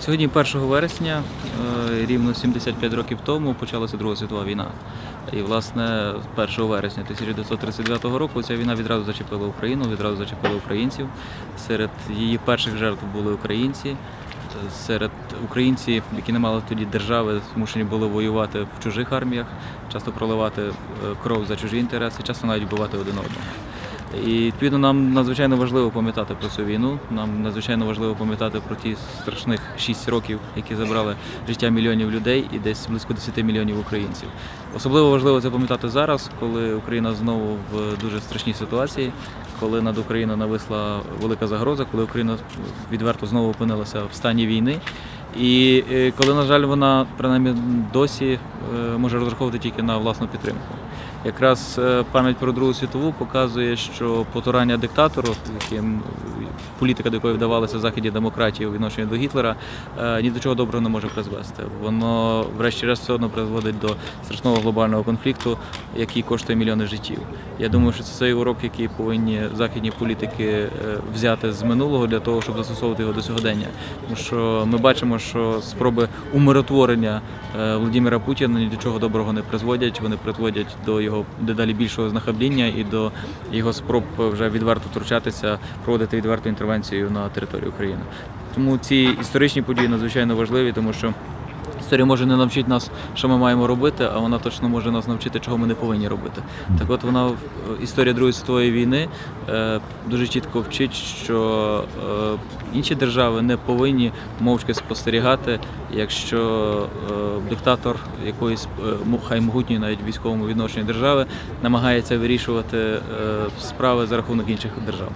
Сьогодні, 1 вересня, е, рівно 75 років тому, почалася Друга світова війна. І, власне, 1 вересня 1939 року ця війна відразу зачепила Україну, відразу зачепила українців. Серед її перших жертв були українці. Серед українців, які не мали тоді держави, змушені були воювати в чужих арміях, часто проливати е, кров за чужі інтереси, часто навіть вбивати один одного. І відповідно нам надзвичайно важливо пам'ятати про цю війну. Нам надзвичайно важливо пам'ятати про ті страшних 6 років, які забрали життя мільйонів людей і десь близько 10 мільйонів українців. Особливо важливо це пам'ятати зараз, коли Україна знову в дуже страшній ситуації, коли над Україною нависла велика загроза, коли Україна відверто знову опинилася в стані війни. І е, коли, на жаль, вона принаймні досі е, може розраховувати тільки на власну підтримку. Якраз е, пам'ять про Другу світову показує, що потурання диктатору, яким політика, до якої вдавалася в заході демократії у відношенні до Гітлера, е, ні до чого доброго не може призвести. Воно, врешті-решт, все одно призводить до страшного глобального конфлікту, який коштує мільйони життів. Я думаю, що це цей урок, який повинні західні політики е, взяти з минулого для того, щоб застосовувати його до сьогодення. Тому що ми бачимо, що спроби умиротворення Володимира Путіна ні до чого доброго не призводять. Вони призводять до його дедалі більшого знахабління і до його спроб вже відверто втручатися, проводити відверту інтервенцію на території України. Тому ці історичні події надзвичайно важливі, тому що історія може не навчити нас, що ми маємо робити, а вона точно може нас навчити, чого ми не повинні робити. Так от вона в- історія Другої світової війни е, дуже чітко вчить, що е, інші держави не повинні мовчки спостерігати, якщо е, диктатор якоїсь е, хай могутньої навіть військовому відношенні держави намагається вирішувати е, справи за рахунок інших держав.